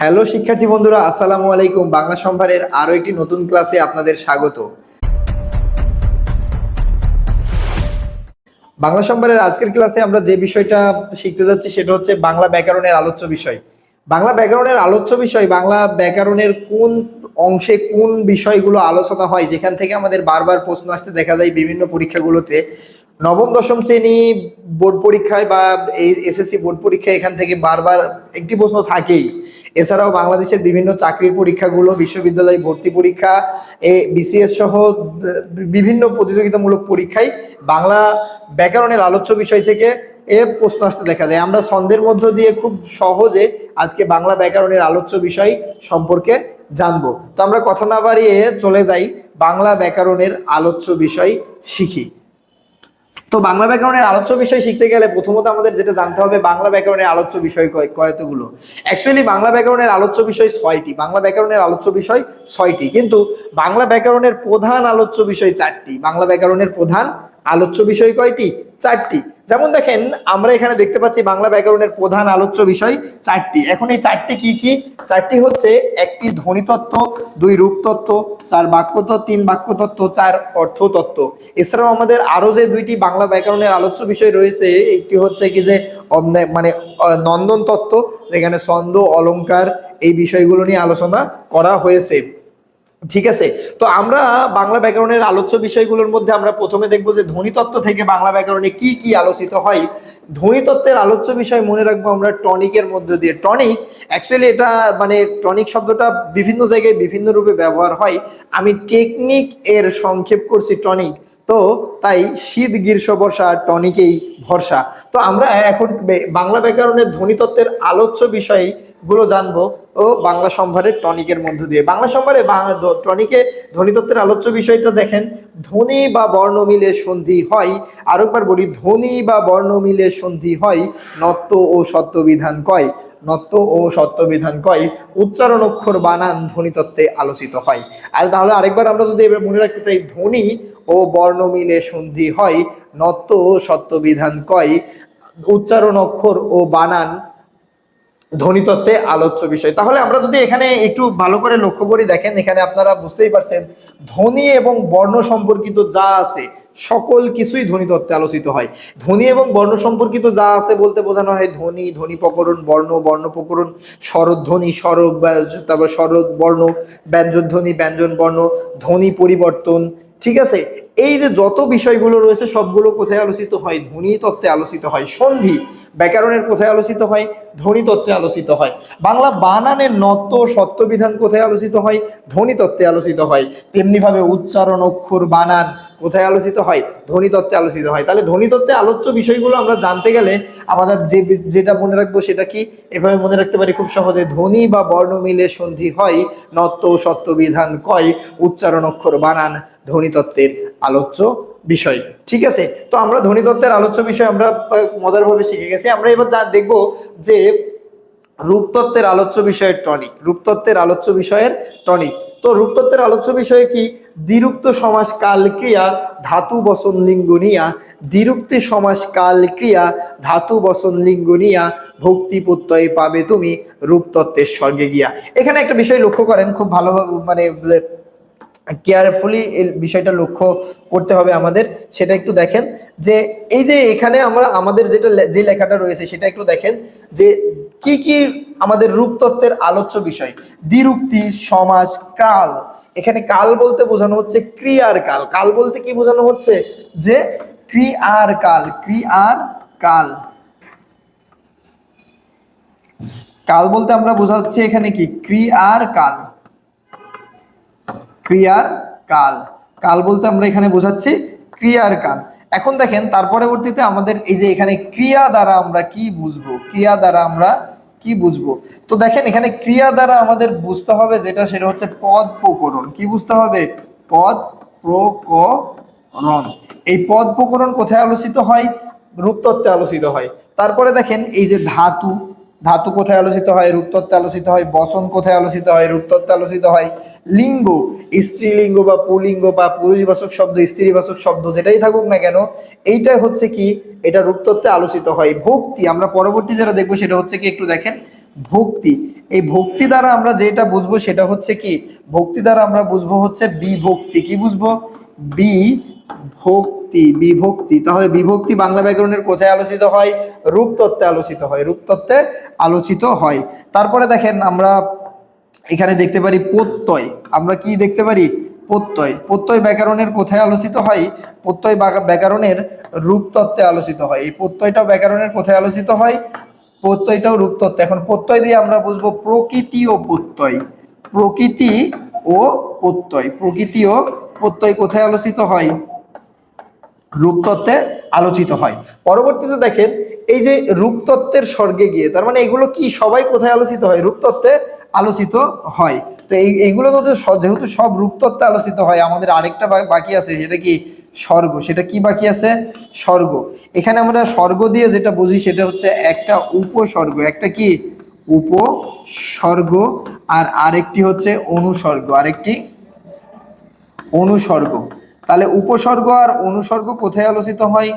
Hello শিক্ষার্থী বন্ধুরা, আসসালামু আলাইকুম। বাংলা সম্ভারের আরও একটি নতুন ক্লাসে আপনাদের স্বাগত। বাংলা সম্ভারের আজকের ক্লাসে আমরা যে বিষয়টা শিখতে যাচ্ছি সেটা হচ্ছে বাংলা ব্যাকরণের আলোচ্য বিষয়। বাংলা ব্যাকরণের আলোচ্য বিষয়, বাংলা ব্যাকরণের কোন অংশে কোন বিষয়গুলো আলোচনা হয়, যেখান থেকে আমাদের বারবার প্রশ্ন আসতে দেখা যায় বিভিন্ন পরীক্ষাগুলোতে। নবম, দশম শ্রেণি বোর্ড পরীক্ষায় বা এই এসএসসি বোর্ড পরীক্ষায় এখান থেকে বারবার একটি প্রশ্ন থাকেই। এছাড়াও বাংলাদেশের বিভিন্ন চাকরির পরীক্ষাগুলো, বিশ্ববিদ্যালয় ভর্তি পরীক্ষা, এ বিসিএস সহ বিভিন্ন প্রতিযোগিতামূলক পরীক্ষায় বাংলা ব্যাকরণের আলোচ্য বিষয় থেকে এ প্রশ্ন আসতে দেখা যায়। আমরা ছন্দের মধ্য দিয়ে খুব সহজে আজকে বাংলা ব্যাকরণের আলোচ্য বিষয় সম্পর্কে জানব। তো আমরা কথা না বাড়িয়ে চলে যাই বাংলা ব্যাকরণের আলোচ্য বিষয় শিখি। তো বাংলা ব্যাকরণের আলোচ্য বিষয় শিখতে গেলে প্রথমত আমাদের যেটা জানতে হবে, বাংলা ব্যাকরণের আলোচ্য বিষয় কয়- কয়তগুলো? অ্যাকচুয়ালি বাংলা ব্যাকরণের আলোচ্য বিষয় ছয়টি। বাংলা ব্যাকরণের আলোচ্য বিষয় ছয়টি। কিন্তু বাংলা ব্যাকরণের প্রধান আলোচ্য বিষয় চারটি। বাংলা ব্যাকরণের প্রধান আলোচ্য বিষয় কয়টি? চারটি। যেমন দেখেন, আমরা এখানে দেখতে পাচ্ছি বাংলা ব্যাকরণের প্রধান আলোচ্য বিষয় চারটি। এখন এই চারটি কি কি? চারটি হচ্ছে একটি ধ্বনিতত্ত্ব, দুই রূপতত্ত্ব, চার বাক্যতত্ত্ব, তিন বাক্যতত্ত্ব, চার অর্থতত্ত্ব। এছাড়াও আমাদের আরও যে দুইটি বাংলা ব্যাকরণের আলোচ্য বিষয় রয়েছে, একটি হচ্ছে কি যে মানে নন্দন তত্ত্ব যেখানে ছন্দ অলঙ্কার এই বিষয়গুলো নিয়ে আলোচনা করা হয়েছে। ঠিক আছে? তো আমরা বাংলা ব্যাকরণের আলোচ্য বিষয়গুলোর মধ্যে আমরা প্রথমে দেখব যে ধ্বনিতত্ত্ব থেকে বাংলা ব্যাকরণে কি কি আলোচিত হয়। ধ্বনিতত্ত্বের আলোচ্য বিষয় মনে রাখব আমরা টনিকের মধ্যে দিয়ে। টনিক অ্যাকচুয়ালি এটা মানে টনিক শব্দটা বিভিন্ন জায়গায় বিভিন্ন রূপে ব্যবহার হয়। আমি টেকনিক এর সংক্ষেপ করছি টনিক। তো তাই শীত, গ্রীষ্ম, বর্ষা টনিকেই ভরসা। তো আমরা এখন বাংলা ব্যাকরণের ধ্বনিতত্ত্বের আলোচ্য বিষয়গুলো জানব ও বাংলা সম্ভারের টনিকের মধ্য দিয়ে। বাংলা সম্ভারে টনিকে ধ্বনিতত্ত্বের আলোচ্য বিষয়টা দেখেন। ধ্বনি বা বর্ণ মিলে সন্ধি হয়। আরেকবার বলি, ধ্বনি বা বর্ণ মিলে সন্ধি হয়, নত্য ও সত্য বিধান কয়। নত্য ও সত্য বিধান কয়, উচ্চারণ অক্ষর বানান ধ্বনিতত্ত্বে আলোচিত হয়। আর তাহলে আরেকবার আমরা যদি এবার মনে রাখতে চাই, ধ্বনি ও বর্ণ মিলে সন্ধি হয় নত্ব ও সত্য বিধান কয়, উচ্চারণ অক্ষর ও বানান ধ্বনিতত্ত্বে আলোচ্য বিষয়। তাহলে আমরা যদি এখানে একটু ভালো করে লক্ষ্য করি, দেখেন এখানে আপনারা বুঝতেই পারছেন, ধ্বনি এবং বর্ণ সম্পর্কিত যা আছে সকল কিছুই ধ্বনিতত্ত্বে আলোচিত হয়। ধ্বনি এবং বর্ণ সম্পর্কিত যা আছে বলতে বোঝানো হয় ধ্বনি ধ্বনি প্রকরণ, বর্ণ বর্ণ প্রকরণ স্বরধ্বনি স্বর তারপর স্বরদ বর্ণ, ব্যঞ্জন ধ্বনি ব্যঞ্জন বর্ণ ধ্বনি পরিবর্তন, ঠিক আছে? এই যে যত বিষয়গুলো রয়েছে, সবগুলো কোথায় আলোচিত হয়? ধ্বনি তত্ত্বে আলোচিত হয়। সন্ধি, ব্যাকরণের কোথায় আলোচিত হয়? ধ্বনি তত্ত্বে আলোচিত হয়। বাংলা বানানের নত্য সত্য বিধান কোথায় আলোচিত হয়? ধ্বনি তত্ত্বে আলোচিত হয়। তেমনিভাবে উচ্চারণ অক্ষর বানান কোথায় আলোচিত হয়? ধ্বনি তত্ত্বে আলোচিত হয়। তাহলে ধ্বনি তত্ত্বে আলোচ্য বিষয়গুলো আমরা জানতে গেলে আমাদের যে যেটা মনে রাখব সেটা কি? এভাবে মনে রাখতে পারি খুব সহজে ধ্বনি বা বর্ণ মিলে সন্ধি হয়, নত্য ও সত্য বিধান কয়, উচ্চারণ অক্ষর বানান, ধ্বনিতত্ত্বের আলোচ্য বিষয়। ঠিক আছে? তো আমরা ধ্বনিতত্ত্বের আলোচ্য বিষয় আমরা মজারভাবে শিখে গেছি। আমরা এবার যা দেখব যে রূপতত্ত্বের আলোচ্য বিষয়ের টনিক। রূপতত্ত্বের আলোচ্য বিষয়ের টনিক। তো রূপতত্ত্বের আলোচ্য বিষয়ে কি? দ্বিরুক্ত সমাস কাল ক্রিয়া ধাতু বসন লিঙ্গ নিয়া। দ্বিরুক্তি সমাস কাল ক্রিয়া ধাতু বসন লিঙ্গ নিয়া। ভক্তি প্রত্যয় পাবে তুমি রূপতত্ত্বের স্বর্গে গিয়া। এখানে একটা বিষয় লক্ষ্য করেন, খুব ভালো মানে কেয়ারফুলি বিষয়টা লক্ষ্য করতে হবে আমাদের। সেটা একটু দেখেন যে, এই যে এখানে আমরা, আমাদের যেটা যে লেখাটা রয়েছে সেটা একটু দেখেন যে, কি কি আমাদের রূপতত্ত্বের আলোচ্য বিষয়? দ্বিরুক্তি সমাজ কাল। এখানে কাল বলতে বোঝানো হচ্ছে ক্রিয়ার কাল। কাল বলতে কি বোঝানো হচ্ছে? যে ক্রিয়ার কাল ক্রিয়ার কাল। কাল বলতে আমরা বোঝাচ্ছি এখানে কি? ক্রিয়ার কাল। ক্রিয়ার কাল। কাল বলতে আমরা এখানে বোঝাচ্ছি ক্রিয়ার কাল। এখন দেখেন, তার পরবর্তীতে আমাদের এই যে এখানে ক্রিয়া দ্বারা আমরা কি বুঝব? ক্রিয়া দ্বারা আমরা কি বুঝব? তো দেখেন, এখানে ক্রিয়া দ্বারা আমাদের বুঝতে হবে যেটা, সেটা হচ্ছে পদ প্রকরণ। কি বুঝতে হবে? পদ প্রকরণ। এই পদ প্রকরণ কোথায় আলোচিত হয়? রূপতত্ত্বে আলোচিত হয়। তারপরে দেখেন, এই যে ধাতু ধাতু কোথায় আলোচিত হয়? রূপতত্ত্বে আলোচিত হয়। বসন কোথায় আলোচিত হয়? রূপতত্ত্বে আলোচিত হয়। লিঙ্গ, স্ত্রীলিঙ্গ বা পুলিঙ্গ বা পুরুষবাচক শব্দ, স্ত্রীবাচক শব্দ যেটাই থাকুক না কেন এইটা হচ্ছে কি? এটা রূপতত্ত্বে আলোচিত হয়। ভক্তি, আমরা পরবর্তী যেটা দেখব সেটা হচ্ছে কি একটু দেখেন? ভক্তি। এই ভক্তি দ্বারা আমরা যেটা বুঝব সেটা হচ্ছে কি? ভক্তি দ্বারা আমরা বুঝব হচ্ছে বিভক্তি। কি বুঝব? বি ভক্তি বিভক্তি বিভক্তি। তাহলে বিভক্তি বাংলা ব্যাকরণের কোথায় আলোচিত হয়? রূপতত্ত্বে আলোচিত হয়। রূপতত্ত্বে আলোচিত হয়। তারপরে দেখেন আমরা এখানে দেখতে পারি প্রত্যয়। আমরা কি দেখতে পারি? প্রত্যয়। প্রত্যয় ব্যাকরণের কোথায় আলোচিত হয়? প্রত্যয় ব্যাকরণের রূপতত্ত্বে আলোচিত হয়। এই প্রত্যয়টাও ব্যাকরণের কোথায় আলোচিত হয়? প্রত্যয়টাও রূপতত্ত্ব। এখন প্রত্যয় দিয়ে আমরা বুঝব প্রকৃতি ও প্রত্যয়। প্রকৃতি ও প্রত্যয়। প্রকৃতি ও প্রত্যয় কোথায় আলোচিত হয়? রূপতত্ত্বে আলোচিত হয়। পরবর্তীতে দেখেন, এই যে রূপতত্ত্বের স্বর্গে গিয়ে, তার মানে এগুলো কি সবাই কোথায় আলোচিত হয়? রূপতত্ত্বে আলোচিত হয়। তো এই, এইগুলো তো যেহেতু সব রূপতত্ত্বে আলোচিত হয়, আমাদের আরেকটা বাকি আছে, সেটা কি? স্বর্গ। সেটা কি বাকি আছে? স্বর্গ। এখানে আমরা স্বর্গ দিয়ে যেটা বুঝি, সেটা হচ্ছে একটা উপসর্গ একটা কি? উপসর্গ আর আরেকটি হচ্ছে অনুসর্গ আরেকটি অনুসর্গ তাহলে উপসর্গ আর অনুসর্গ কোথায় আলোচিত হয়?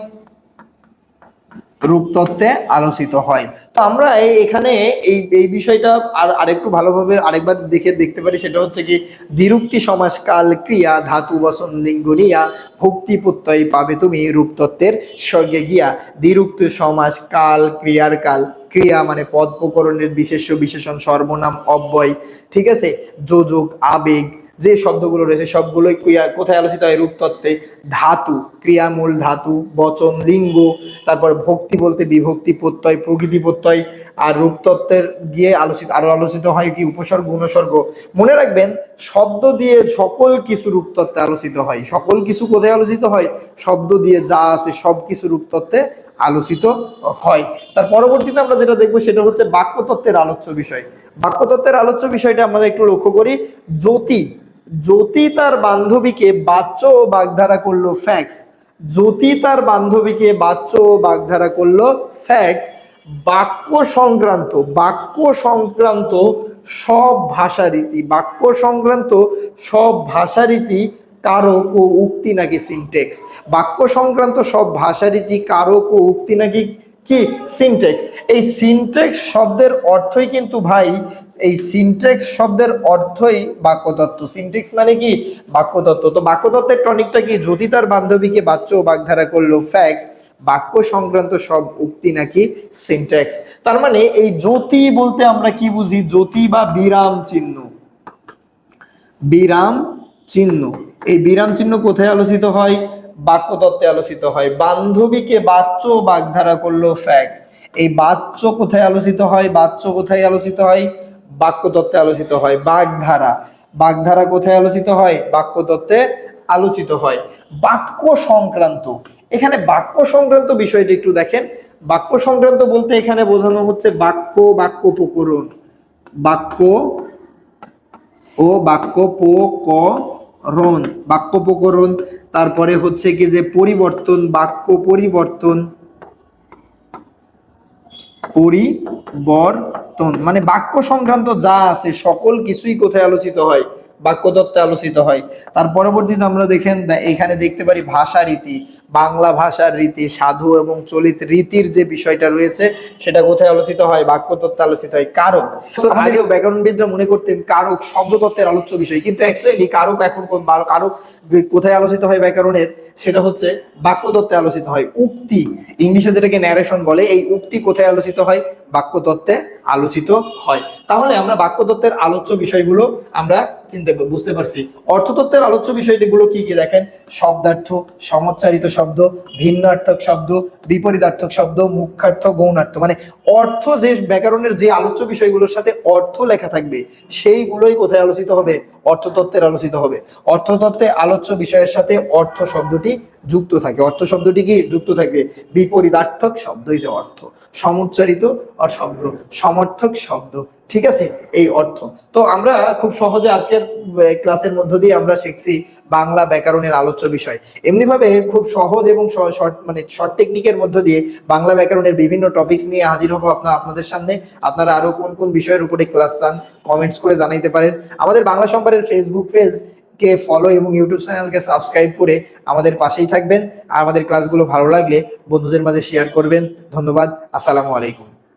রূপতত্ত্বে আলোচিত হয়। তো আমরা এখানে এই এই বিষয়টা আর আরেকটু ভালোভাবে আরেকবার দেখে দেখতে পারি, সেটা হচ্ছে কি, দ্বিরুক্তি সমাস কাল ক্রিয়া, ধাতু বসন লিঙ্গ নিয়া, ভক্তি, প্রত্যয় পাবে তুমি রূপতত্ত্বের স্বর্গে গিয়া। দ্বিরুক্তি সমাস কাল ক্রিয়ার কাল, ক্রিয়া মানে পদ প্রকরণের বিশেষ্য বিশেষণ, সর্বনাম, অব্যয়, ঠিক আছে? যোজক, আবেগ যে শব্দগুলো রয়েছে, সবগুলোই কোথায় আলোচিত হয়? রূপতত্ত্বে। ধাতু, ক্রিয়ামূল ধাতু, বচন, লিঙ্গ, তারপর ভক্তি বলতে বিভক্তি, প্রত্যয়, প্রকৃতি প্রত্যয়, আর রূপতত্ত্বের গিয়ে আলোচিত, আরও আলোচিত হয় কি? উপসর্গ অনুসর্গ মনে রাখবেন, শব্দ দিয়ে সকল কিছু রূপতত্ত্বে আলোচিত হয়। সকল কিছু কোথায় আলোচিত হয়? শব্দ দিয়ে যা আছে, সব কিছু রূপতত্ত্বে আলোচিত হয়। তার পরবর্তীতে আমরা যেটা দেখব, সেটা হচ্ছে বাক্যতত্ত্বের আলোচ্য বিষয়। বাক্যতত্ত্বের আলোচ্য বিষয়টা আমরা একটু লক্ষ্য করি। জ্যোতি জ্যোতি তার বান্ধবীকে বাচ্চ ও বাগধারা করল ফ্যাক্স। জ্যোতি তার বান্ধবীকে বাচ্চ ও বাগধারা করল ফ্যাক্স। বাক্য সংক্রান্ত বাক্য সংক্রান্ত সব ভাষারীতি, বাক্য সংক্রান্ত সব ভাষারীতি কারক ও উক্তি নাকি সিনটেক্স বাক্য সংক্রান্ত সব ভাষারীতি কারক ও উক্তি নাকি কি? সিনটেক্স এই সিনটেক্স শব্দের অর্থই কিন্তু ভাই, এই সিনটেক্স শব্দের অর্থই বাক্যতত্ত্ব। সিনটেক্স মানে কি? বাক্যতত্ত্ব। তো বাক্যতত্ত্বের টনিকটা কি? যদি তার বান্ধবীকে বাচ্চ ও বাগধারা করল ফ্যাক্স বাক্য সংক্রান্ত সব উক্তি নাকি সিনটেক্স তার মানে এই জ্যোতি বলতে আমরা কি বুঝি? জ্যোতি বা বিরাম চিহ্ন। বিরাম চিহ্ন। এই বিরাম চিহ্ন কোথায় আলোচিত হয়? বাক্যতত্ত্বে আলোচিত হয়। বান্ধবীকে বাচ্চ বাগধারা করল ফ্যাক্স এই বাচ্চ কোথায় আলোচিত হয়? বাচ্চ কোথায় আলোচিত হয়? বাক্যতত্ত্বে আলোচিত হয়। বাগধারা। বাগধারা কোথায় আলোচিত হয়? বাক্যতত্ত্বে আলোচিত হয়। বাক্য সংক্রান্ত। এখানে বাক্য সংক্রান্ত বিষয়টি একটু দেখেন। বাক্য সংক্রান্ত বলতে এখানে বোঝানো হচ্ছে বাক্য বাক্য প্রকরণ। বাক্য ও বাক্য প্রকরণ। বাক্য প্রকরণ তারপরে হচ্ছে কি যে পরিবর্তন, বাক্য পরিবর্তন। পরিবর্তন মানে বাক্য সংক্রান্ত যা আছে, সকল কিছুই কোথায় আলোচিত হয়? বাক্যতত্ত্বে আলোচিত হয়। তার পরবর্তীতে আমরা দেখেন এখানে দেখতে পারি ভাষা রীতি বাংলা ভাষার রীতি সাধু এবং চলিত রীতির যে বিষয়টা রয়েছে সেটা কোথায় আলোচিত হয়? বাক্যতত্ত্বে আলোচিত হয়। কারক। আগেও ব্যাকরণবিদরা মনে করতেন কারক শব্দতত্ত্বের আলোচ্য বিষয় কিন্তু অ্যাকচুয়ালি কারক এখন কারক কোথায় আলোচিত হয় ব্যাকরণের? সেটা হচ্ছে বাক্যতত্ত্বে আলোচিত হয়। উক্তি ইংলিশে যেটাকে ন্যারেশন বলে এই উক্তি কোথায় আলোচিত হয়? বাক্যতত্ত্বে আলোচিত হয়। তাহলে আমরা বাক্যতত্ত্বের আলোচ্য বিষয়গুলো আমরা চিনতে বুঝতে পারছি। অর্থতত্ত্বের আলোচ্য বিষয়গুলো কি কি দেখেন? শব্দার্থ, সমচ্চারিত শব্দ, ভিন্নার্থক শব্দ, বিপরীতার্থক শব্দ মুখ্যার্থ গৌণার্থ। মানে অর্থ যে ব্যাকরণের যে আলোচ্য বিষয়গুলোর সাথে অর্থ লেখা থাকবে, সেইগুলোই কোথায় আলোচিত হবে? অর্থতত্ত্বের আলোচিত হবে। অর্থতত্ত্বে আলোচ্য বিষয়ের সাথে অর্থ শব্দটি যুক্ত থাকে। অর্থ শব্দটি কি? যুক্ত থাকবে। বিপরীতার্থক শব্দই যে অর্থ। সমুচ্চারিত শব্দ, সমর্থক শব্দ, ঠিক আছে? এই অর্থ। তো আমরা খুব সহজে আজকের ক্লাসের মধ্য দিয়ে আমরা শিখছি বাংলা ব্যাকরণের আলোচ্য বিষয়। এমনিভাবে খুব সহজ এবং শর্ট মানে শর্ট টেকনিকের মধ্য দিয়ে বাংলা ব্যাকরণের বিভিন্ন টপিকস নিয়ে হাজির হব আপনার আপনাদের সামনে। আপনারা আরও কোন কোন বিষয়ের উপরে ক্লাস চান, কমেন্টস করে জানাইতে পারেন। আমাদের বাংলা সম্পারের ফেসবুক পেজ কে ফলো এবং ইউটিউব চ্যানেলকে সাবস্ক্রাইব করে আমাদের পাশেই থাকবেন। আর আমাদের ক্লাসগুলো ভালো লাগলে বন্ধুদের মাঝে শেয়ার করবেন। ধন্যবাদ। আসসালামু আলাইকুম।